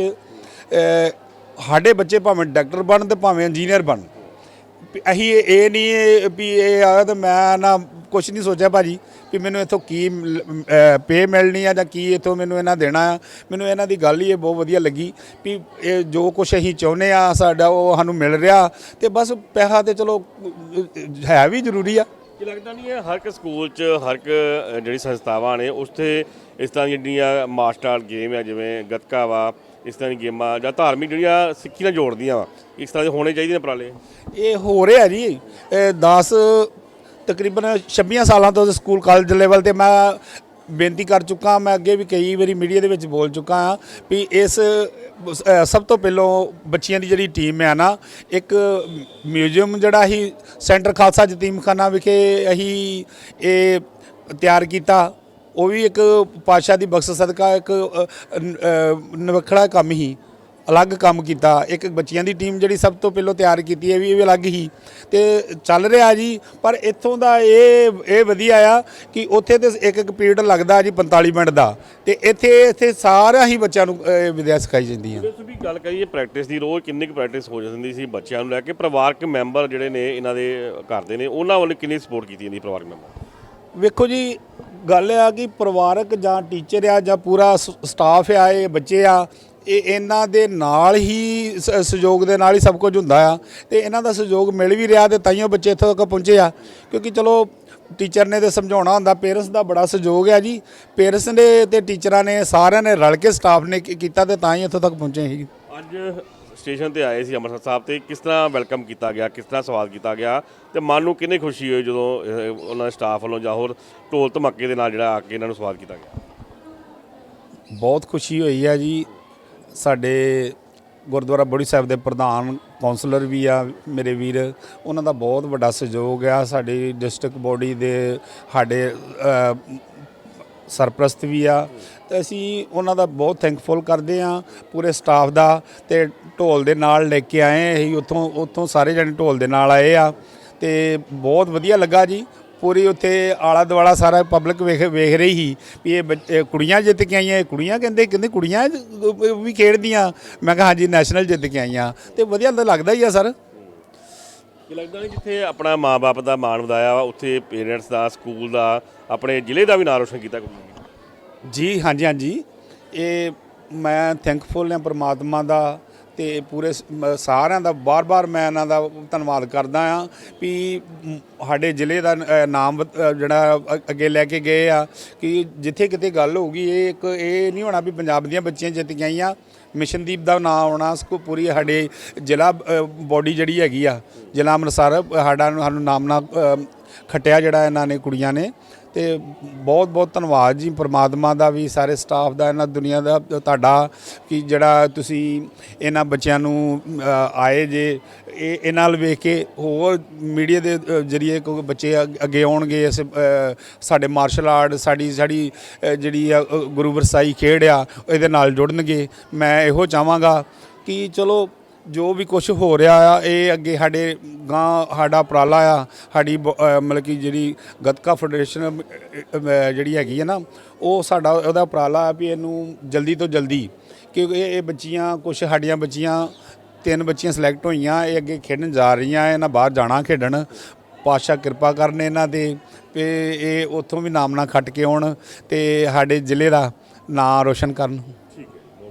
ਸਾਡੇ ਬੱਚੇ ਭਾਵੇਂ ਡਾਕਟਰ ਬਣ ਤੇ ਭਾਵੇਂ ਇੰਜੀਨੀਅਰ ਬਣ ਵੀ ਅਸੀਂ ਇਹ ਨਹੀਂ ਵੀ ਇਹ ਆ ਤੇ ਮੈਂ ਨਾ ਕੁਝ ਨਹੀਂ ਸੋਚਿਆ ਭਾਜੀ ਵੀ ਮੈਨੂੰ ਇੱਥੋਂ ਕੀ ਪੇ ਮਿਲਣੀ ਆ ਜਾਂ ਕੀ ਇੱਥੋਂ ਮੈਨੂੰ ਇਹਨਾਂ ਦੇਣਾ ਆ। ਮੈਨੂੰ ਇਹਨਾਂ ਦੀ ਗੱਲ ਹੀ ਇਹ ਬਹੁਤ ਵਧੀਆ ਲੱਗੀ ਵੀ ਇਹ ਜੋ ਕੁਝ ਅਸੀਂ ਚਾਹੁੰਦੇ ਆ ਸਾਡਾ ਉਹ ਸਾਨੂੰ ਮਿਲ ਰਿਹਾ ਤੇ ਬਸ ਪੈਸਾ ਤੇ ਚਲੋ ਹੈ ਵੀ ਜ਼ਰੂਰੀ ਆ। ਕੀ ਲੱਗਦਾ ਨਹੀਂ ਹੈ ਹਰ ਇੱਕ ਸਕੂਲ 'ਚ ਹਰ ਇੱਕ ਜਿਹੜੀ ਸੰਸਥਾਵਾਂ ਨੇ ਉਸ ਇਸ ਤਰ੍ਹਾਂ ਦੀਆਂ ਜਿਹੜੀਆਂ ਮਾਰਸ਼ਲ ਆਰਟ ਗੇਮ ਆ, ਜਿਵੇਂ ਗੱਤਕਾ ਵਾ, ਇਸ ਤਰ੍ਹਾਂ ਦੀ ਗੇਮਾਂ ਜਾਂ ਧਾਰਮਿਕ ਜਿਹੜੀਆਂ ਸਿੱਖੀ ਨਾਲ ਜੋੜਦੀਆਂ ਵਾ, ਇਸ ਤਰ੍ਹਾਂ ਦੇ ਹੋਣੇ ਚਾਹੀਦੇ ਨੇ ਉਪਰਾਲੇ? ਇਹ ਹੋ ਰਿਹਾ ਜੀ। 10 ਤਕਰੀਬਨ 26 ਸਾਲਾਂ ਤੋਂ ਸਕੂਲ ਕਾਲਜ ਲੈਵਲ ਤੇ ਮੈਂ ਬੇਨਤੀ ਕਰ ਚੁੱਕਾ ਮੈਂ ਅੱਗੇ ਵੀ ਕਈ ਵਾਰੀ ਮੀਡੀਆ ਦੇ ਵਿੱਚ ਬੋਲ ਚੁੱਕਾ ਹਾਂ ਵੀ ਇਸ ਸਭ ਤੋਂ ਪਹਿਲਾਂ ਬੱਚਿਆਂ ਦੀ ਜਿਹੜੀ ਟੀਮ ਹੈ ਨਾ ਇੱਕ ਮਿਊਜ਼ੀਅਮ ਜਿਹੜਾ ਹੀ ਸੈਂਟਰ ਖਾਲਸਾ ਯਤੀਮਖਾਨਾ ਵਿਖੇ ਅਸੀਂ ਇਹ ਤਿਆਰ ਕੀਤਾ। ਉਹ ਵੀ ਇੱਕ ਪਾਸ਼ਾ ਦੀ ਬਖਸ਼ ਸਦਕਾ ਇੱਕ ਅ, ਨਵਖੜਾ ਕੰਮ ਹੀ। ਅਲੱਗ ਕੰਮ ਕੀਤਾ ਇੱਕ ਬੱਚਿਆਂ ਦੀ ਟੀਮ ਜਿਹੜੀ ਸਭ ਤੋਂ ਪਹਿਲਾਂ ਤਿਆਰ ਕੀਤੀ ਹੈ ਵੀ ਇਹ ਵੀ ਅਲੱਗ ਹੀ ਤੇ ਚੱਲ ਰਿਹਾ ਜੀ ਪਰ ਇੱਥੋਂ ਦਾ ਇਹ ਇਹ ਵਧੀਆ ਆ ਕਿ ਉੱਥੇ ਤੇ ਇੱਕ ਇੱਕ ਪੀਰੀਅਡ ਲੱਗਦਾ ਜੀ 45 ਮਿੰਟ ਦਾ ਤੇ ਇੱਥੇ ਇੱਥੇ ਸਾਰਿਆਂ ਹੀ ਬੱਚਿਆਂ ਨੂੰ ਵਿਦਿਆ ਸਿਖਾਈ ਜਾਂਦੀ ਹੈ ਤੁਸੀਂ ਗੱਲ ਕਰੀਏ ਪ੍ਰੈਕਟਿਸ ਦੀ ਰੋਜ਼ ਕਿੰਨੀ ਕੁ ਪ੍ਰੈਕਟਿਸ ਹੋ ਜਾਂਦੀ ਸੀ ਬੱਚਿਆਂ ਨੂੰ ਲੈ ਕੇ? ਪਰਿਵਾਰਕ ਮੈਂਬਰ ਜਿਹੜੇ ਨੇ ਇਹਨਾਂ ਦੇ ਕਰਦੇ ਨੇ ਉਹਨਾਂ ਵੱਲੋਂ ਕਿੰਨੀ ਸਪੋਰਟ ਕੀਤੀ ਜਾਂਦੀ ਪਰਿਵਾਰਕ ਮੈਂਬਰ ਵੇਖੋ ਜੀ ਗੱਲ ਆ ਕਿ ਪਰਿਵਾਰਕ ਜਾਂ ਟੀਚਰ ਆ ਜਾਂ ਪੂਰਾ ਸਟਾਫ ਆ ਇਹ ਬੱਚੇ ਆ ਇਹ ਇਹਨਾਂ ਦੇ ਨਾਲ ਹੀ ਸ- ਸਹਿਯੋਗ ਦੇ ਨਾਲ ਹੀ ਸਭ ਕੁਝ ਹੁੰਦਾ ਆ ਤੇ ਇਹਨਾਂ ਦਾ ਸਹਿਯੋਗ ਮਿਲ ਵੀ ਰਿਹਾ ਤੇ ਤਾਈਓ ਬੱਚੇ ਇੱਥੋਂ ਤੱਕ ਪਹੁੰਚੇ ਆ। ਕਿਉਂਕਿ ਚਲੋ ਟੀਚਰ ਨੇ ਤੇ ਸਮਝਾਉਣਾ ਹੁੰਦਾ ਪੇਰੈਂਟਸ ਦਾ ਬੜਾ ਸਹਿਯੋਗ ਆ ਜੀ। ਪੇਰੈਂਟਸ ਨੇ ਤੇ ਟੀਚਰਾਂ ਨੇ ਸਾਰਿਆਂ ਨੇ ਰਲ ਕੇ ਸਟਾਫ ਨੇ ਕੀਤਾ ਤੇ ਤਾਂ ਹੀ ਇੱਥੋਂ ਤੱਕ ਪਹੁੰਚੇ ਸੀ। ਅੱਜ ਸਟੇਸ਼ਨ ਤੇ ਆਏ ਸੀ ਅੰਮ੍ਰਿਤਸਰ ਸਾਹਿਬ ਤੇ ਕਿਸ ਤਰ੍ਹਾਂ ਵੈਲਕਮ ਕੀਤਾ ਗਿਆ ਕਿਸ ਤਰ੍ਹਾਂ ਸਵਾਗਤ ਕੀਤਾ ਗਿਆ ਤੇ ਮਨ ਨੂੰ ਕਿੰਨੀ ਖੁਸ਼ੀ ਹੋਈ ਜਦੋਂ ਉਹਨਾਂ ਦੇ ਸਟਾਫ ਵੱਲੋਂ ਜਾਂ ਹੋਰ ਢੋਲ ਧਮਾਕੇ ਦੇ ਨਾਲ ਜਿਹੜਾ ਆ ਕੇ ਇਹਨਾਂ ਨੂੰ ਸਵਾਗਤ ਕੀਤਾ ਗਿਆ? ਬਹੁਤ ਖੁਸ਼ੀ ਹੋਈ ਆ ਜੀ। ਸਾਡੇ ਗੁਰਦੁਆਰਾ ਬੋੜੀ ਸਾਹਿਬ ਦੇ ਪ੍ਰਧਾਨ ਕਾਉਂਸਲਰ ਵੀ ਆ, ਮੇਰੇ ਵੀਰ। ਉਹਨਾਂ ਦਾ ਬਹੁਤ ਵੱਡਾ ਸਹਿਯੋਗ ਆ। ਸਾਡੀ ਡਿਸਟ੍ਰਿਕਟ ਬੋਡੀ ਦੇ ਸਾਡੇ ਸਰਪ੍ਰਸਤ ਵੀ ਆ। ਤੇ ਅਸੀਂ ਉਹਨਾਂ ਦਾ ਬਹੁਤ ਥੈਂਕਫੁਲ ਕਰਦੇ ਆ, ਪੂਰੇ ਸਟਾਫ ਦਾ। ਤੇ ਢੋਲ ਦੇ ਨਾਲ ਲੈ ਕੇ ਆਏ ਅਸੀਂ ਉੱਥੋਂ ਉੱਥੋਂ ਸਾਰੇ ਜਣੇ ਢੋਲ ਦੇ ਨਾਲ ਆਏ ਆ। ਤੇ ਬਹੁਤ ਵਧੀਆ ਲੱਗਾ ਜੀ। ਪੂਰੀ ਉੱਥੇ ਆਲਾ ਦੁਆਲਾ ਸਾਰਾ ਪਬਲਿਕ ਵੇਖ ਵੇਖ ਰਹੀ ਸੀ ਵੀ ਇਹ ਬੱਚ- ਇਹ ਕੁੜੀਆਂ ਜਿੱਤ ਕੇ ਆਈਆਂ ਇਹ ਕੁੜੀਆਂ ਕਹਿੰਦੇ ਕਹਿੰਦੇ ਕੁੜੀਆਂ ਵੀ ਖੇਡਦੀਆਂ। ਮੈਂ ਕਿਹਾ ਹਾਂਜੀ ਨੈਸ਼ਨਲ ਜਿੱਤ ਕੇ ਆਈਆਂ। ਤੇ ਵਧੀਆ ਤਾਂ ਲੱਗਦਾ ਹੀ ਆ ਸਰ। ਕੀ ਲੱਗਦਾ ਨਹੀਂ ਜਿੱਥੇ ਆਪਣਾ ਮਾਪੇ ਦਾ ਮਾਣ ਵਧਾਇਆ ਵਾ ਉੱਥੇ ਪੇਰੈਂਟਸ ਦਾ ਸਕੂਲ ਦਾ ਆਪਣੇ ਜ਼ਿਲ੍ਹੇ ਦਾ ਵੀ ਨਾਂ ਰੋਸ਼ਨ ਕੀਤਾ ਨੇ। ਜੀ ਹਾਂਜੀ ਹਾਂਜੀ। ਇਹ ਮੈਂ ਥੈਂਕਫੁਲ ਹਾਂ ਪ੍ਰਮਾਤਮਾ ਦਾ। ਤੇ ਪੂਰੇ ਸਾਰਿਆਂ ਦਾ, ਬਾਰ-ਬਾਰ ਮੈਂ ਇਹਨਾਂ ਦਾ ਧੰਨਵਾਦ ਕਰਦਾ ਆ ਵੀ ਸਾਡੇ ਜ਼ਿਲ੍ਹੇ ਦਾ ਨਾਮ ਜਿਹੜਾ ਅੱਗੇ ਲੈ ਕੇ ਗਏ ਆ ਕਿ ਜਿੱਥੇ ਕਿਤੇ ਗੱਲ ਹੋਊਗੀ ਇਹ ਇੱਕ, ਇਹ ਨਹੀਂ ਹੋਣਾ ਵੀ ਪੰਜਾਬ ਦੀਆਂ ਬੱਚੀਆਂ ਜਿੱਤ ਗਈਆਂ ਮਿਸ਼ਨਦੀਪ ਦਾ ਨਾਮ ਆਉਣਾ, ਸਕੋ, ਪੂਰੀ ਸਾਡੇ ਜ਼ਿਲ੍ਹਾ ਬੋਡੀ ਜਿਹੜੀ ਹੈਗੀ ਆ, ਜ਼ਿਲ੍ਹਾ ਅੰਮ੍ਰਿਤਸਰ, ਸਾਡਾ ਸਾਨੂੰ ਨਾਮ ਨਾਲ ਖੱਟਿਆ ਜਿਹੜਾ ਇਹਨਾਂ ਨੇ ਕੁੜੀਆਂ ਨੇ ਤੇ ਬਹੁਤ ਬਹੁਤ ਧੰਨਵਾਦ ਜੀ ਪ੍ਰਮਾਤਮਾ ਦਾ ਵੀ ਸਾਰੇ ਸਟਾਫ ਦਾ ਇਹਨਾਂ ਦੁਨੀਆ ਦਾ ਤੁਹਾਡਾ ਕਿ ਜਿਹੜਾ ਤੁਸੀਂ ਇਹਨਾਂ ਬੱਚਿਆਂ ਨੂੰ ਆਏ ਜੇ। ਇਹ ਇਹਨਾਂ ਨਾਲ ਵੇਖ ਕੇ ਹੋਰ ਮੀਡੀਆ ਦੇ ਜ਼ਰੀਏ ਕੋਈ ਬੱਚੇ ਅੱਗ- ਅੱਗੇ ਆਉਣਗੇ ਇਸ ਸਾਡੇ ਮਾਰਸ਼ਲ ਆਰਟ ਸਾਡੀ ਸਾਡੀ ਜਿਹੜੀ ਆ, ਗੁਰੂ ਵਰਸਾਈ ਖੇਡ ਆ ਇਹਦੇ ਨਾਲ ਜੁੜਨਗੇ। ਮੈਂ ਇਹੋ ਚਾਹਾਂਗਾ ਕਿ ਚਲੋ ਜੋ ਵੀ ਕੁਝ ਹੋ ਰਿਹਾ ਆ ਇਹ ਅੱਗੇ ਸਾਡੇ ਗਾਂ ਸਾਡਾ ਉਪਰਾਲਾ ਆ ਸਾਡੀ ਬ- ਅਹ ਮਤਲਬ ਕਿ ਜਿਹੜੀ ਗੱਤਕਾ ਫੈਡਰੇਸ਼ਨ ਅਹ, ਜਿਹੜੀ ਹੈਗੀ ਹੈ ਨਾ ਉਹ ਸਾਡਾ ਉਹਦਾ ਉਪਰਾਲਾ ਆ ਵੀ ਇਹਨੂੰ ਜਲਦੀ ਤੋਂ ਜਲਦੀ ਕਿਉਂਕਿ ਇਹ ਇਹ ਬੱਚੀਆਂ ਕੁਝ ਸਾਡੀਆਂ ਬੱਚੀਆਂ ਤਿੰਨ ਬੱਚੀਆਂ ਸਿਲੈਕਟ ਹੋਈਆਂ ਇਹ ਅੱਗੇ ਖੇਡਣ ਜਾ ਰਹੀਆਂ ਇਹਨਾਂ ਬਾਹਰ ਜਾਣਾ ਖੇਡਣ ਪਾਸ਼ਾ ਕਿਰਪਾ ਕਰਨ ਇਹਨਾਂ ਤੇ ਤੇ ਇਹ ਉੱਥੋਂ ਵੀ ਨਾਮ ਨਾ ਖੱਟ ਕੇ ਆਉਣ ਤੇ ਸਾਡੇ ਜ਼ਿਲ੍ਹੇ ਦਾ ਨਾਂ ਰੋਸ਼ਨ ਕਰਨ।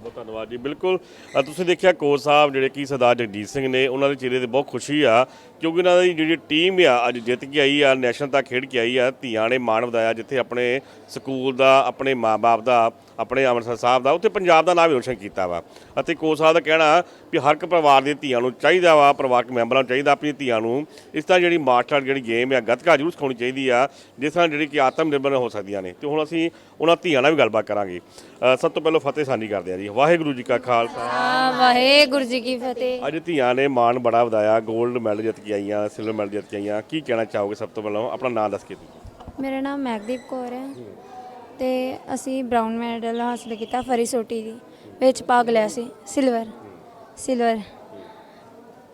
ਬਹੁਤ ਧੰਨਵਾਦ ਜੀ। ਬਿਲਕੁਲ ਅ, ਤੁਸੀਂ ਦੇਖਿਆ ਕੋਚ ਸਾਹਿਬ ਜਿਹੜੇ ਕੀ ਸਰਦਾਰ ਜਗਜੀਤ ਸਿੰਘ ਨੇ ਉਹਨਾਂ ਦੇ ਚਿਹਰੇ ਤੇ ਬਹੁਤ ਖੁਸ਼ੀ ਆ ਕਿਉਂਕਿ ਉਹਨਾਂ ਦੀ ਜਿਹੜੀ ਟੀਮ ਆ ਅੱਜ ਜਿੱਤ ਕੇ ਆਈ ਆ ਨੈਸ਼ਨਲ ਤੱਕ ਖੇਡ ਕੇ ਆਈ ਆ ਧੀਆਂ ਨੇ ਮਾਣ ਵਧਾਇਆ ਜਿੱਥੇ ਆਪਣੇ ਸਕੂਲ ਦਾ ਆਪਣੇ ਮਾਪੇ ਦਾ ਆਪਣੇ ਅੰਮ੍ਰਿਤਸਰ ਸਾਹਿਬ ਦਾ ਉੱਥੇ ਪੰਜਾਬ ਦਾ ਨਾਮ ਵੀ ਰੋਸ਼ਨ ਕੀਤਾ ਵਾ। ਅਤੇ ਕੋਚ ਸਾਹਿਬ ਦਾ ਕਹਿਣਾ ਵੀ ਹਰ ਇੱਕ ਪਰਿਵਾਰ ਦੇ ਧੀਆਂ ਨੂੰ ਚਾਹੀਦਾ ਵਾ ਪਰਿਵਾਰਕ ਮੈਂਬਰਾਂ ਨੂੰ ਚਾਹੀਦਾ ਆਪਣੀ ਧੀਆਂ ਨੂੰ। ਇਸ ਤਰ੍ਹਾਂ ਜਿਹੜੀ ਮਾਰਸ਼ਲ ਆਰਟ ਜਿਹੜੀ ਗੇਮ ਆ ਗੱਤਕਾ ਜ਼ਰੂਰ ਸਿਖਾਉਣੀ ਚਾਹੀਦੀ ਆ ਜਿਸ ਤਰ੍ਹਾਂ ਜਿਹੜੀ ਕਿ ਆਤਮ ਨਿਰਭਰ ਹੋ ਸਕਦੀਆਂ ਨੇ। ਤੇ ਹੁਣ ਅਸੀਂ ਉਹਨਾਂ ਧੀਆਂ ਨਾਲ ਵੀ ਗੱਲਬਾਤ ਕਰਾਂਗੇ। ਅ, ਸਭ ਤੋਂ ਪਹਿਲਾਂ ਫਤਿਹ ਸਾਨੀ ਕਰਦੇ ਆ ਜੀ। ਵਾਹਿਗੁਰੂ ਜੀ ਕਾ ਖਾਲਸਾ। ਆ ਵਾਹਿਗੁਰੂ ਜੀ ਕੀ ਫਤਿਹ। ਅੱਜ ਧੀਆਂ ਨੇ ਮਾਣ ਬੜਾ ਵਧਾਇਆ 골ਡ ਮੈਡਲ ਜਿੱਤ ਕੇ ਆਈਆਂ ਸਿਲਵਰ ਮੈਡਲ ਜਿੱਤ ਕੇ ਆਈਆਂ। ਕੀ ਕਹਿਣਾ ਚਾਹੋਗੇ ਸਭ ਤੋਂ ਪਹਿਲਾਂ? ਆਪਣਾ ਨਾਮ ਦੱਸ ਕੇ ਤੁਸੀਂ ਮੇਰਾ ਨਾਮ ਮਹਿਕਦੀਪ ਕੌਰ ਹੈ। ਤੇ ਅਸੀਂ ਬ੍ਰਾਊਨ ਮੈਡਲ ਹਾਸਲ ਕੀਤਾ ਫਰੀ ਸੋਟੀ ਦੀ ਵਿੱਚ ਭਾਗ ਲਿਆ ਸੀ ਸਿਲਵਰ ਸਿਲਵਰ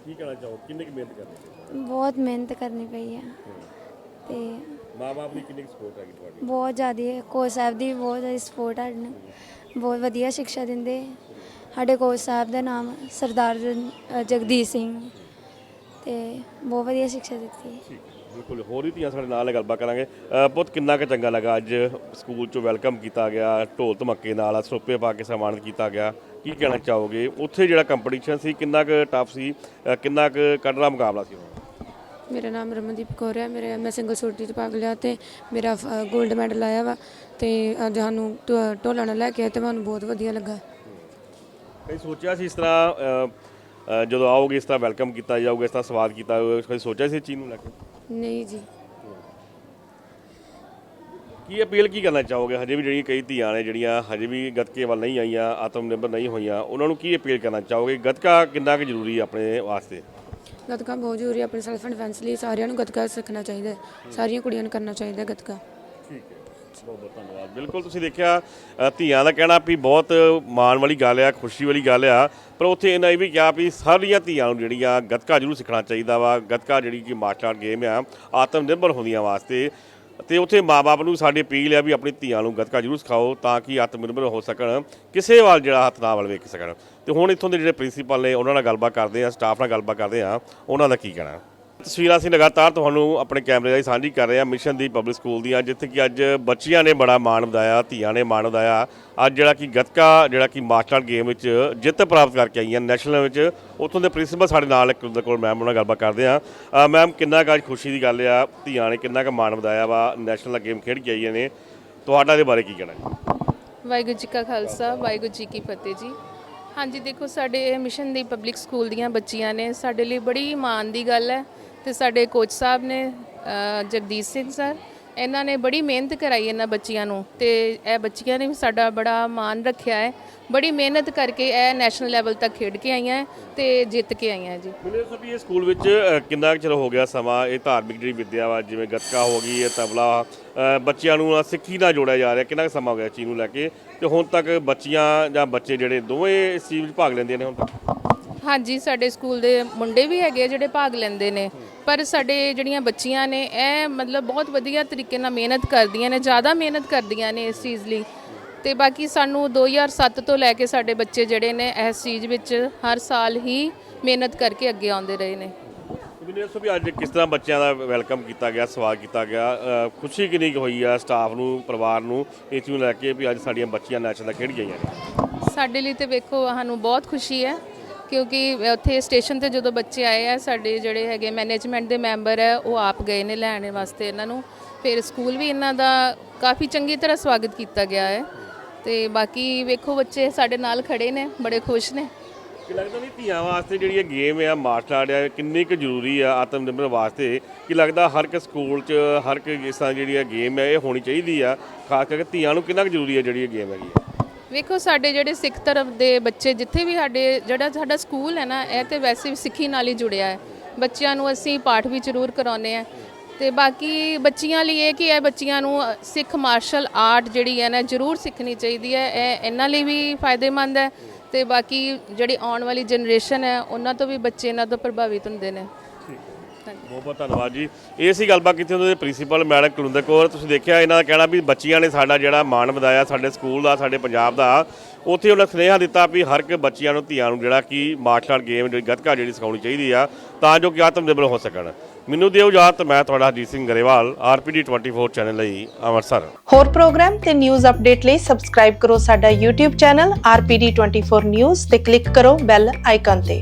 ਕੀ ਕਹਿਣਾ ਚਾਹੋ ਕਿੰਨੀ ਕੁ ਮਿਹਨਤ ਕਰਨੀ ਬਹੁਤ ਮਿਹਨਤ ਕਰਨੀ ਪਈ ਹੈ ਤੇ ਮਾਂ-ਬਾਪ ਦੀ ਕਿੰਨੀ ਕੁ ਸਪੋਰਟ ਹੈਗੀ ਤੁਹਾਡੀ? ਬਹੁਤ ਜ਼ਿਆਦਾ ਕੋਚ ਸਾਹਿਬ ਦੀ ਬਹੁਤ ਜ਼ਿਆਦਾ ਸਪੋਰਟ ਹੈ ਸਾਨੂੰ ਬਹੁਤ ਵਧੀਆ ਸਿੱਖਿਆ ਦਿੰਦੇ। ਸਾਡੇ ਕੋਚ ਸਾਹਿਬ ਦਾ ਨਾਮ ਸਰਦਾਰ ਅ, ਜਗਦੀਸ਼ ਸਿੰਘ। ਤੇ ਬਹੁਤ ਵਧੀਆ ਸਿੱਖਿਆ ਦਿੱਤੀ। ਬਿਲਕੁਲ ਹੋਰ ਵੀ ਧੀਆਂ ਸਾਡੇ ਨਾਲ ਹੈ ਗੱਲਬਾਤ ਕਰਾਂਗੇ। ਅ, ਬਹੁਤ ਕਿੰਨਾ ਕੁ ਚੰਗਾ ਲੱਗਾ ਅੱਜ ਸਕੂਲ ਚੋਂ ਵੈਲਕਮ ਕੀਤਾ ਗਿਆ ਢੋਲ ਧਮੱਕੇ ਨਾਲ ਸਰੋਪੇ ਪਾ ਕੇ ਸਨਮਾਨਿਤ ਕੀਤਾ ਗਿਆ। ਕੀ ਕਹਿਣਾ ਚਾਹੋਗੇ? ਉੱਥੇ ਜਿਹੜਾ ਕੰਪੀਟੀਸ਼ਨ ਸੀ ਕਿੰਨਾ ਕੁ ਟਫ ਸੀ ਅ, ਕਿੰਨਾ ਕੁ ਕੱਢਣਾ ਮੁਕਾਬਲਾ ਸੀ ਉਹ ਮੇਰਾ ਨਾਮ ਰਮਨਦੀਪ ਕੌਰ ਹੈ। ਮੇਰੇ ਮੈਂ ਸਿੰਗਲ ਸੋਟੀ 'ਚ ਭਾਗ ਲਿਆ ਤੇ ਮੇਰਾ 골ਡ ਮੈਡਲ ਆਇਆ ਵਾ ਤੇ ਅੱਜ ਸਾਨੂੰ ਢੋ- ਢੋਲਾਂ ਨਾਲ ਲੈ ਕੇ ਆਏ ਤੇ ਮੈਨੂੰ ਬਹੁਤ ਵਧੀਆ ਲੱਗਾ। ਕਈ ਸੋਚਿਆ ਸੀ ਇਸ ਤਰ੍ਹਾਂ ਅ, ਅ, ਜਦੋਂ ਆਓਗੇ ਇਸ ਤਰ੍ਹਾਂ ਵੈਲਕਮ ਕੀਤਾ ਜਾਊਗਾ ਇਸ ਤਰ੍ਹਾਂ ਸਵਾਗਤ ਕੀਤਾ ਜਾਊਗਾ ਕਦੀ ਸੋਚਿਆ ਸੀ ਇਸ ਚੀਜ਼ ਨੂੰ ਲੈ ਕੇ? ਨਹੀਂ ਜੀ। ਕੀ ਅਪੀਲ ਕੀ ਕਰਨਾ ਚਾਹੋਗੇ? ਹਜੇ ਵੀ ਜਿਹੜੀਆਂ ਕਈ ਧੀਆਂ ਨੇ ਜਿਹੜੀਆਂ ਹਜੇ ਵੀ ਗੱਤਕੇ ਵੱਲ ਨਹੀਂ ਆਈਆਂ ਆਤਮ ਨਿਰਭਰ ਨਹੀਂ ਹੋਈਆਂ ਉਹਨਾਂ ਨੂੰ ਕੀ ਅਪੀਲ ਕਰਨਾ ਚਾਹੋਗੇ? ਗੱਤਕਾ ਕਿੰਨਾ ਕੁ ਜ਼ਰੂਰੀ ਹੈ ਆਪਣੇ ਵਾਸਤੇ? ਗੱਤਕਾ ਬਹੁਤ ਜ਼ਰੂਰੀ ਹੈ ਆਪਣੇ ਸੈਲਫ ਡਿਫੈਂਸ ਲਈ ਸਾਰਿਆਂ ਨੂੰ ਗੱਤਕਾ ਸਿੱਖਣਾ ਚਾਹੀਦਾ ਹੈ। ਸਾਰੀਆਂ ਕੁੜੀਆਂ ਨੂੰ ਕਰਨਾ ਚਾਹੀਦਾ ਹੈ ਗੱਤਕਾ। ਠੀਕ ਹੈ। ਬਹੁਤ ਬਹੁਤ ਧੰਨਵਾਦ। ਬਿਲਕੁਲ ਤੁਸੀਂ ਦੇਖਿਆ ਅ, ਧੀਆਂ ਦਾ ਕਹਿਣਾ ਵੀ ਬਹੁਤ ਮਾਣ ਵਾਲੀ ਗੱਲ ਆ ਖੁਸ਼ੀ ਵਾਲੀ ਗੱਲ ਆ ਪਰ ਉੱਥੇ ਇਹਨਾਂ ਇਹ ਵੀ ਕਿਹਾ ਵੀ ਸਾਰੀਆਂ ਧੀਆਂ ਨੂੰ ਜਿਹੜੀ ਆ ਗੱਤਕਾ ਜ਼ਰੂਰ ਸਿੱਖਣਾ ਚਾਹੀਦਾ ਵਾ ਗੱਤਕਾ ਜਿਹੜੀ ਕਿ ਮਾਰਸ਼ਲ ਆਰਟ ਗੇਮ ਆ ਆਤਮ ਨਿਰਭਰ ਹੁੰਦੀਆਂ ਵਾਸਤੇ। ਤੇ ਉੱਥੇ ਮਾਪੇ ਨੂੰ ਸਾਡੀ ਅਪੀਲ ਆ ਵੀ ਆਪਣੀ ਧੀਆਂ ਨੂੰ ਗੱਤਕਾ ਜ਼ਰੂਰ ਸਿਖਾਓ ਤਾਂ ਕਿ ਆਤਮ ਨਿਰਭਰ ਹੋ ਸਕਣ ਕਿਸੇ ਵੱਲ ਜਿਹੜਾ ਹੱਥ ਨਾ ਵੱਲ ਵੇਖ ਸਕਣ। ਤੇ ਹੁਣ ਇੱਥੋਂ ਦੇ ਜਿਹੜੇ ਪ੍ਰਿੰਸੀਪਲ ਨੇ ਉਹਨਾਂ ਨਾਲ ਗੱਲਬਾਤ ਕਰਦੇ ਆ ਸਟਾਫ ਨਾਲ ਗੱਲਬਾਤ ਕਰਦੇ ਆ ਉਹਨਾਂ ਦਾ ਕੀ ਕਹਿਣਾ? ਤਸਵੀਰਾਂ ਅਸੀਂ ਲਗਾਤਾਰ ਤੁਹਾਨੂੰ ਆਪਣੇ ਕੈਮਰੇ ਰਾਹੀਂ ਸਾਂਝੀ ਕਰ ਰਹੇ ਹਾਂ ਮਿਸ਼ਨ ਦੀ ਪਬਲਿਕ ਸਕੂਲ ਦੀਆਂ, ਜਿੱਥੇ ਕਿ ਅੱਜ ਬੱਚੀਆਂ ਨੇ ਬੜਾ ਮਾਣ ਵਧਾਇਆ, ਧੀਆਂ ਨੇ ਮਾਣ ਵਧਾਇਆ। ਅੱਜ ਜਿਹੜਾ ਕਿ ਗੱਤਕਾ, ਜਿਹੜਾ ਕਿ ਮਾਰਸ਼ਲ ਆਰਟ ਗੇਮ ਵਿੱਚ ਜਿੱਤ ਪ੍ਰਾਪਤ ਕਰਕੇ ਆਈਆਂ ਨੈਸ਼ਨਲ ਵਿੱਚ। ਉੱਥੋਂ ਦੇ ਪ੍ਰਿੰਸੀਪਲ ਸਾਡੇ ਨਾਲ ਇੱਕ ਉਹਦੇ ਕੋਲ ਮੈਮ ਉਹਨਾਂ ਨਾਲ ਗੱਲਬਾਤ ਕਰਦੇ ਆ ਮੈਮ ਕਿੰਨਾ ਕੁ ਅੱਜ ਖੁਸ਼ੀ ਦੀ ਗੱਲ ਆ, ਧੀਆਂ ਨੇ ਕਿੰਨਾ ਕੁ ਮਾਣ ਵਧਾਇਆ ਵਾ ਨੈਸ਼ਨਲ ਗੇਮ ਖੇਡ ਕੇ ਆਈਆਂ ਨੇ। ਤੁਹਾਡਾ ਇਹਦੇ ਬਾਰੇ ਕੀ ਕਹਿਣਾ ਜੀ? ਵਾਹਿਗੁਰੂ ਜੀ ਕਾ ਖਾਲਸਾ, ਵਾਹਿਗੁਰੂ ਜੀ ਕੀ ਫਤਿਹ ਜੀ। ਹਾਂਜੀ, ਦੇਖੋ ਸਾਡੇ ਮਿਸ਼ਨ ਦੀ ਪਬਲਿਕ ਸਕੂਲ ਦੀਆਂ ਬੱਚੀਆਂ ਨੇ ਸਾਡੇ ਲਈ ਬੜੀ ਮਾਣ ਦੀ ਗੱਲ ਹੈ। ਤੇ ਸਾਡੇ ਕੋਚ ਸਾਹਿਬ ਨੇ ਜਗਦੀਸ਼ ਸਿੰਘ ਸਰ, ਇਹਨਾਂ ਨੇ ਬੜੀ ਮਿਹਨਤ ਕਰਾਈ ਇਹਨਾਂ ਬੱਚੀਆਂ ਨੂੰ ਤੇ ਇਹ ਬੱਚੀਆਂ ਨੇ ਵੀ ਸਾਡਾ ਬੜਾ ਮਾਣ ਰੱਖਿਆ ਹੈ। ਬੜੀ ਮਿਹਨਤ ਕਰਕੇ ਇਹ ਨੈਸ਼ਨਲ ਲੈਵਲ ਤੱਕ ਖੇਡ ਕੇ ਆਈਆਂ ਹੈ ਤੇ ਜਿੱਤ ਕੇ ਆਈਆਂ ਜੀ। ਮੈਨੂੰ ਇਹ ਇਹ ਸਕੂਲ ਵਿੱਚ ਕਿੰਨਾ ਕੁ ਚਿਰ ਹੋ ਗਿਆ ਸਮਾਂ, ਇਹ ਧਾਰਮਿਕ ਜਿਹੜੀ ਵਿੱਦਿਆ ਵਾ, ਜਿਵੇਂ ਗੱਤਕਾ ਹੋ ਗਈ ਹੈ ਤਬਲਾ ਬੱਚਿਆਂ ਨੂੰ ਸਿੱਖੀ ਨਾਲ ਜੋੜਿਆ ਜਾ ਰਿਹਾ, ਕਿੰਨਾ ਕੁ ਸਮਾਂ ਹੋ ਗਿਆ ਇਸ ਚੀਜ਼ ਨੂੰ ਲੈ ਕੇ? ਤੇ ਹੁਣ ਤੱਕ ਬੱਚੀਆਂ ਜਾਂ ਬੱਚੇ ਜਿਹੜੇ ਦੋਵੇਂ ਇਸ ਚੀਜ਼ ਵਿੱਚ ਭਾਗ ਲੈਂਦੇ ਨੇ ਹੁਣ ਤੱਕ? ਹਾਂਜੀ ਸਾਡੇ ਸਕੂਲ ਦੇ ਮੁੰਡੇ ਵੀ ਹੈਗੇ ਆ ਜਿਹੜੇ ਭਾਗ ਲੈਂਦੇ ਨੇ। ਪਰ ਸਾਡੇ ਜਿਹੜੀਆਂ ਬੱਚੀਆਂ ਨੇ ਇਹ ਮਤਲਬ ਬਹੁਤ ਵਧੀਆ ਤਰੀਕੇ ਨਾਲ ਮਿਹਨਤ ਕਰਦੀਆਂ ਨੇ ਜ਼ਿਆਦਾ ਮਿਹਨਤ ਕਰਦੀਆਂ ਨੇ ਇਸ ਚੀਜ਼ ਲਈ। ਤੇ ਬਾਕੀ ਸਾਨੂੰ 2007 ਤੋਂ ਲੈ ਕੇ ਸਾਡੇ ਬੱਚੇ ਜਿਹੜੇ ਨੇ ਇਸ ਚੀਜ਼ ਵਿੱਚ ਹਰ ਸਾਲ ਹੀ ਮਿਹਨਤ ਕਰਕੇ ਅੱਗੇ ਆਉਂਦੇ ਰਹੇ ਨੇ। ਇਹ ਦੱਸੋ ਵੀ ਅੱਜ ਕਿਸ ਤਰ੍ਹਾਂ ਬੱਚਿਆਂ ਦਾ ਵੈਲਕਮ ਕੀਤਾ ਗਿਆ ਸਵਾਗਤ ਕੀਤਾ ਗਿਆ? ਅ, ਖੁਸ਼ੀ ਕਿੰਨੀ ਕੁ ਹੋਈ ਆ ਸਟਾਫ ਨੂੰ ਪਰਿਵਾਰ ਨੂੰ ਇਸ ਚੀਜ਼ ਨੂੰ ਲੈ ਕੇ ਵੀ ਅੱਜ ਸਾਡੀਆਂ ਬੱਚੀਆਂ ਨੈਸ਼ਨਲ ਖੇਡ ਗਈਆਂ ਨੇ? ਸਾਡੇ ਲਈ ਤੇ ਵੇਖੋ ਸਾਨੂੰ ਬਹੁਤ ਖੁਸ਼ੀ ਹੈ। ਕਿਉਂਕਿ ਉੱਥੇ ਸਟੇਸ਼ਨ ਤੇ ਜਦੋਂ ਬੱਚੇ ਆਏ ਆ, ਸਾਡੇ ਜਿਹੜੇ ਹੈਗੇ ਮੈਨੇਜਮੈਂਟ ਦੇ ਮੈਂਬਰ ਹੈ ਉਹ ਆਪ ਗਏ ਨੇ ਲੈਣ ਵਾਸਤੇ ਇਹਨਾਂ ਨੂੰ। ਫਿਰ ਸਕੂਲ ਵੀ ਇਹਨਾਂ ਦਾ ਕਾਫੀ ਚੰਗੀ ਤਰ੍ਹਾਂ ਸਵਾਗਤ ਕੀਤਾ ਗਿਆ ਹੈ। ਤੇ ਬਾਕੀ ਵੇਖੋ ਬੱਚੇ ਸਾਡੇ ਨਾਲ ਖੜੇ ਨੇ, ਬੜੇ ਖੁਸ਼ ਨੇ। ਕਿ ਲੱਗਦਾ ਵੀ ਧੀਆਂ ਵਾਸਤੇ ਜਿਹੜੀ ਇਹ ਗੇਮ ਆ ਮਾਰਸ਼ਲ ਆਰਟ ਆ ਕਿੰਨੀ ਕੁ ਜ਼ਰੂਰੀ ਆ ਆਤਮ ਨਿਰਭਰ ਵਾਸਤੇ? ਕਿ ਲੱਗਦਾ ਹਰ ਇੱਕ ਸਕੂਲ 'ਚ, ਹਰ ਇੱਕ ਇਸ ਤਰ੍ਹਾਂ ਜਿਹੜੀ ਆ ਗੇਮ ਹੈ ਇਹ ਹੋਣੀ ਚਾਹੀਦੀ ਆ? ਖਾਸ ਕਰਕੇ ਧੀਆਂ ਨੂੰ ਕਿੰਨਾ ਕੁ ਜ਼ਰੂਰੀ ਆ ਜਿਹੜੀ ਇਹ ਗੇਮ ਹੈਗੀ ਆ? ਵੇਖੋ, ਸਾਡੇ ਜਿਹੜੇ ਸਿੱਖ ਧਰਮ ਦੇ ਬੱਚੇ, ਜਿੱਥੇ ਵੀ ਸਾਡੇ, ਜਿਹੜਾ ਸਾਡਾ ਸਕੂਲ ਹੈ ਨਾ, ਇਹ ਤੇ ਵੈਸੇ ਵੀ ਸਿੱਖੀ ਨਾਲ ਹੀ ਜੁੜਿਆ ਹੈ। ਬੱਚਿਆਂ ਨੂੰ ਅਸੀਂ ਪਾਠ ਵੀ ਜ਼ਰੂਰ ਕਰਾਉਂਦੇ ਆ ਤੇ ਬਾਕੀ ਬੱਚੀਆਂ ਲਈ ਇਹ ਕਿ ਇਹ ਬੱਚੀਆਂ ਨੂੰ ਸਿੱਖ ਮਾਰਸ਼ਲ ਆਰਟ ਜਿਹੜੀ ਹੈ ਨਾ, ਜ਼ਰੂਰ ਸਿੱਖਣੀ ਚਾਹੀਦੀ ਹੈ। ਇਹ ਇਹਨਾਂ ਲਈ ਵੀ ਫਾਇਦੇਮੰਦ ਹੈ। ਤੇ ਬਾਕੀ ਜਿਹੜੀ ਆਉਣ ਵਾਲੀ ਜਨਰੇਸ਼ਨ ਹੈ, ਉਹਨਾਂ ਤੋਂ ਵੀ ਬੱਚੇ ਇਹਨਾਂ ਤੋਂ ਪ੍ਰਭਾਵਿਤ ਹੁੰਦੇ ਨੇ। ਬਹੁਤ ਬਹੁਤ ਧੰਨਵਾਦ ਜੀ। ਇਹ ਸੀ ਗੱਲਬਾਤ ਕੀਤੀ ਉਹਨਾਂ ਦੇ ਪ੍ਰਿੰਸੀਪਲ ਮੈਡਮ ਕੁਲਿੰਦਰ ਕੌਰ। ਤੁਸੀਂ ਦੇਖਿਆ ਇਹਨਾਂ ਦਾ ਕਹਿਣਾ ਵੀ ਬੱਚੀਆਂ ਨੇ ਸਾਡਾ ਜਿਹੜਾ ਮਾਣ ਵਧਾਇਆ ਸਾਡੇ ਸਕੂਲ ਦਾ ਸਾਡੇ ਪੰਜਾਬ ਦਾ ਉੱਥੇ ਉਹਨਾਂ ਸੁਨੇਹਾ ਦਿੱਤਾ ਵੀ ਹਰ ਇੱਕ ਬੱਚਿਆਂ ਨੂੰ ਧੀਆਂ ਨੂੰ ਜਿਹੜਾ ਕਿ ਮਾਰਸ਼ਲ ਆਰਟ ਗੇਮ ਜਿਹੜੀ ਗੱਤਕਾ ਜਿਹੜੀ ਸਿਖਾਉਣੀ ਚਾਹੀਦੀ ਆ ਤਾਂ ਜੋ ਕਿ ਆਤਮ ਨਿਰਭਰ ਹੋ ਸਕਣ। ਮੈਨੂੰ ਦਿਓ ਇਜਾਜ਼ਤ ਮੈਂ ਤੁਹਾਡਾ ਹਰਜੀਤ ਸਿੰਘ ਗਰੇਵਾਲ ਆਰਪੀਡੀ 24 ਚੈਨਲ ਲਈ ਅੰਮ੍ਰਿਤਸਰ। ਹੋਰ ਪ੍ਰੋਗਰਾਮ ਤੇ ਨਿਊਜ਼ ਅਪਡੇਟ ਲਈ ਸਬਸਕ੍ਰਾਈਬ ਕਰੋ ਸਾਡਾ YouTube ਚੈਨਲ RPD24 News ਤੇ ਕਲਿੱਕ ਕਰੋ ਬੈਲ ਆਈਕਨ ਤੇ।